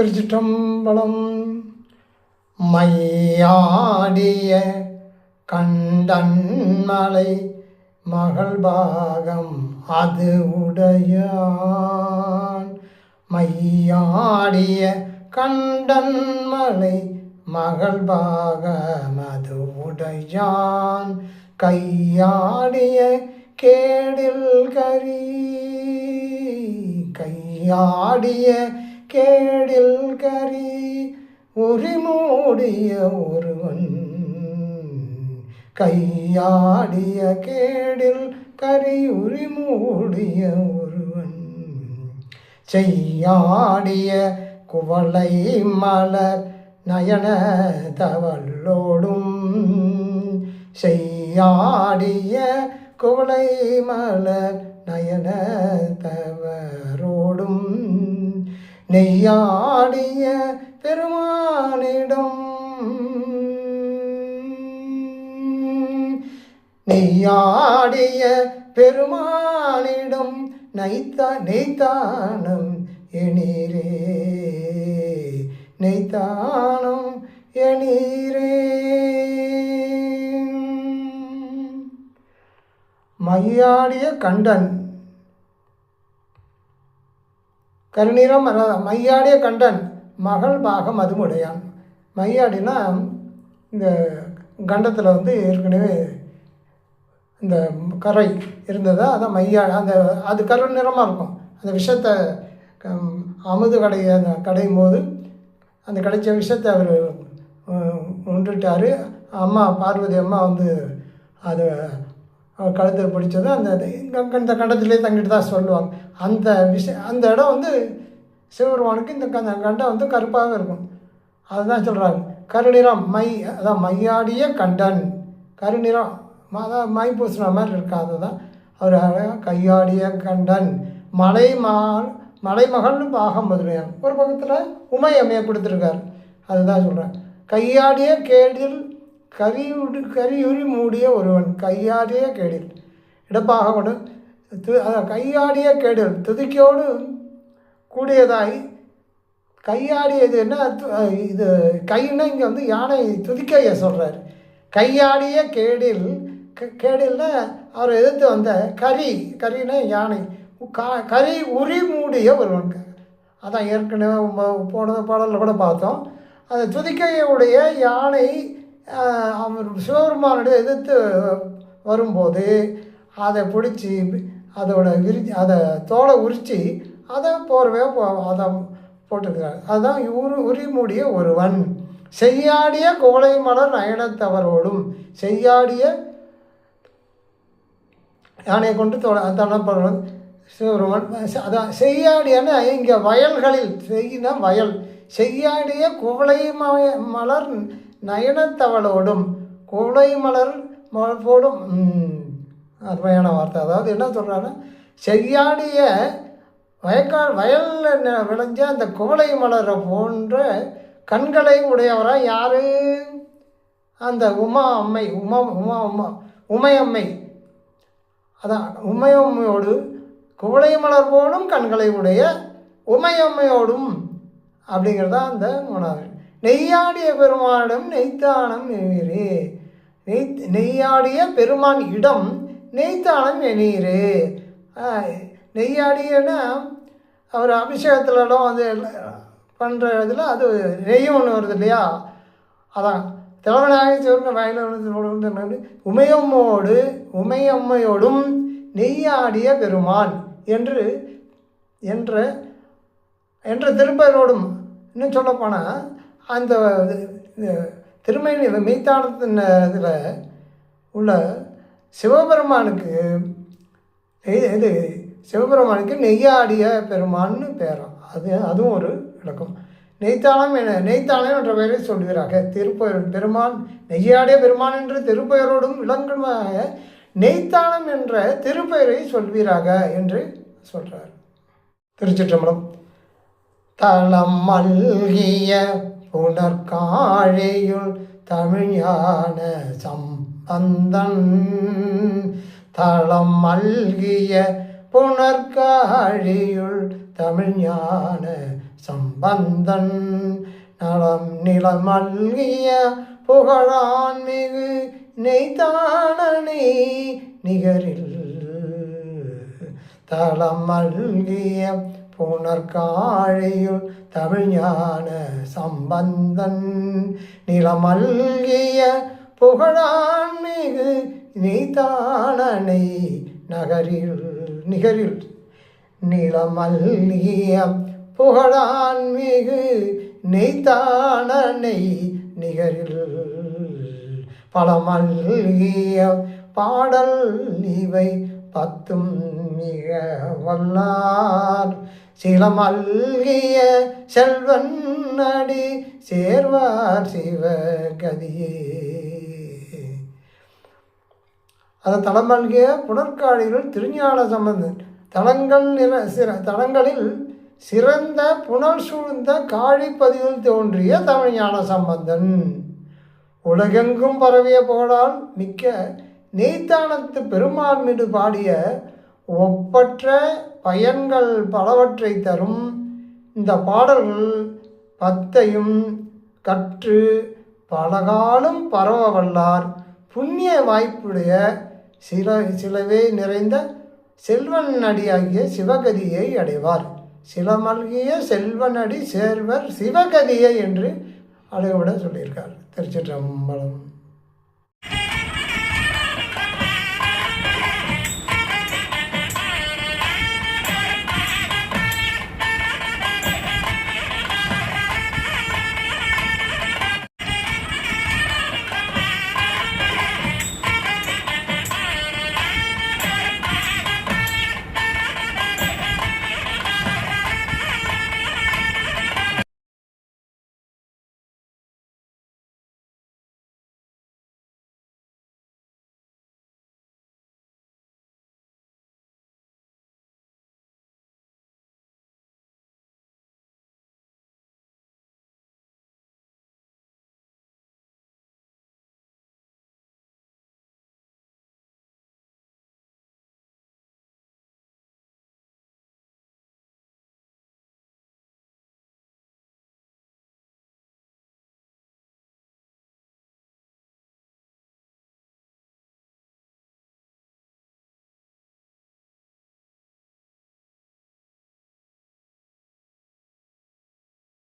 திருச்சிற்றம்பலம் மையாடிய கண்டன்மலை மகள் பாகம் அது உடையான். மையாடிய கண்டன்மலை மகள் பாகம் அது உடையான். கையாடிய கேடில் கரி கையாடிய கேடில் கரி உரிமூடிய ஒருவன். கையாடிய கேடில் கரி உரிமூடிய ஒருவன். செய்யாடிய குவளை மலர் நயன தவளோடும். செய்யாடிய குவளை மலர் நயன தவ நெய்யாடிய பெருமானிடம். நெய்யாடிய பெருமானிடம் நைத்தா நெய்த்தானம் எணீரே நெய்த்தானம் எணீரே மையாடிய கண்டன் கருநிறம் மையாடிய கண்டன் மகள் பாகம் அதுமுடையான் மையாடினா இந்த கண்டத்தில் வந்து ஏற்கனவே இந்த கரை இருந்ததா அதான் மையா அந்த அது கரு நிறமாக இருக்கும். அந்த விஷத்தை அமுது கடைய அந்த கடையும் போது அந்த கிடைச்ச விஷத்தை அவர் உண்டுட்டார். அம்மா பார்வதி அம்மா வந்து அதை கழுத்தில் பிடிச்சது அந்த இந்த கண்டத்திலே தங்கிட்டு தான் சொல்லுவாங்க. அந்த விஷ அந்த இடம் வந்து சிவபெருமானுக்கு இந்த அந்த கண்டம் வந்து கருப்பாக இருக்கும். அதுதான் சொல்கிறாங்க கருநிறம் மை அதான் மையாடிய கண்டன். கருநிறம் ம- அதான் மை பூசின மாதிரி இருக்காது அதுதான். அவர் கையாடிய கண்டன். மலை மா மலைமகள்னு பாகம் முதலியார் ஒரு பக்கத்தில் உமை அம்மையை கொடுத்துருக்காரு. அதுதான் சொல்கிறேன் கையாடிய கேடில் கரியுடி கரியுரி மூடிய ஒருவன். கையாடிய கேடில். இடப்பாக கொண்டு கையாடிய கேடில் துதிக்கையோடு கூடியதாய் கையாடியது என்ன? து- இது கைன்னா இங்கே வந்து யானை துதிக்கைய சொல்கிறார் கையாடிய கேடில் க- கேடில்னா அவர் எதிர்த்து வந்த கரி கரின்னா யானை. கா கரி உரி மூடிய ஒருவன் அதான் ஏற்கனவே ம- போன பாடலில் கூட பார்த்தோம். அந்த துதிக்கையுடைய யானை அவர் சிவபெருமானுடைய எதிர்த்து வரும்போது அதை பிடிச்சி அதோட விரி அதை தோலை உரித்து அதை போர்வையாக போ அதை போட்டிருக்கிறார். அதுதான் உரு உரிமுடிய ஒருவன். செய்யாடிய கோலை மலர் நயனத்தவரோடும் செய்யாடிய யானையை கொண்டு தோ தள்ளப்படுவது சிவபெருமான் அதான் செய்யாடியான இங்கே வயல்களில் செய்யினா வயல். செய்யாடிய குவளை மய- மலர் நயனத்தவளோடும் குவளை மலர் மலர் போடும் அருமையான வார்த்தை. அதாவது என்ன சொல்கிறாங்கன்னா செய்யாடிய வயக்கால் வயலில் ந- விளைஞ்ச அந்த குவளை மலரை போன்ற கண்களை உடையவராக யார்? அந்த உமா அம்மை உமா உமா உமா உமையம்மை அதான் உமையம்மையோடு குவளை மலர் போலும் கண்களை உடைய உமையம்மையோடும் அப்படிங்கிறதா அந்த மூணாவது நெய்யாடிய பெருமானிடம் நெய்த்தானம் எண்ணீரே நெய் நெய்யாடிய பெருமான் இடம் நெய்த்தானம் நெனீர். நெய்யாடியன்னா அவர் அபிஷேகத்துலலாம் வந்து பண்ணுற இதில் அது நெய்யும் ஒன்று வருது இல்லையா? அதான். தலைவனாக சிவருங்க வயலோடு உமையம்மோடு உமையம்மையோடும் நெய்யாடிய பெருமான் என்று என்ற என்ற திருப்பெயரோடும் இன்னும் சொல்லப்போனால் அந்த திருமணி மெய்த்தானத்தின் இதில் உள்ள சிவபெருமானுக்கு இது சிவபெருமானுக்கு நெய்யாடிய பெருமான்னு பேராம் அது அதுவும் ஒரு விளக்கம். நெய்த்தாளம் என நெய்த்தாளம் என்ற பெயரை சொல்கிறார்கள். திருப்பெயர் பெருமான் நெய்யாடிய பெருமான் என்று திருப்பெயரோடும் விளங்குமாக நெய்த்தாளம் என்ற திருப்பெயரை சொல்வீராக என்று சொல்கிறார் திருச்சிற்றம்பலம். தளம் மல்கிய புனர்காழியுள் சம் சம்பந்தன் தளம் மல்கிய புனர்காழியுள் தமிழ் ஞான சம்பந்தன். நலம் நிலமல்கிய புகழான் மிகு நெய்தானனை நிகரில். தளம் மல்கிய புனர்காழியுள் தமிழ் ஞான சம்பந்தன். நிலமல்கிய புகழான் மிகு நீதானனை நகரில் நிகரில். நிலமல்கிய புகழான் மிகு நெய்தானனை நிகரில். பலமல்கிய பாடல் இவை பத்தும் மிக வல்லார். சிலமல்கிய செல்வன் அடி சேர்வார் சிவகதியே. அது தலமல்கிய புனர்காழிகள் திருஞான சம்பந்தன். தலங்கள் நிற சிற தளங்களில் சிறந்த புனல் சூழ்ந்த காழிப்பதிவில் தோன்றிய தமிழ்ஞான சம்பந்தன். உலகெங்கும் பரவிய புகழால் மிக்க நெய்த்தானத்து பெருமாள் மீது பாடிய ஒப்பற்ற பயன்கள் பலவற்றை தரும் இந்த பாடல்கள் பத்தையும் கற்று பலகாலம் பரவ வல்லார். புண்ணிய வாய்ப்புடைய சில சிலவே நிறைந்த செல்வன் அடியாகிய சிவகதியை அடைவார். சிலமல்கிய செல்வனடி சேர்வர் சிவகதியை என்று அடைவிட சொல்லியிருக்கார். திருச்சிற்றம்பலம்.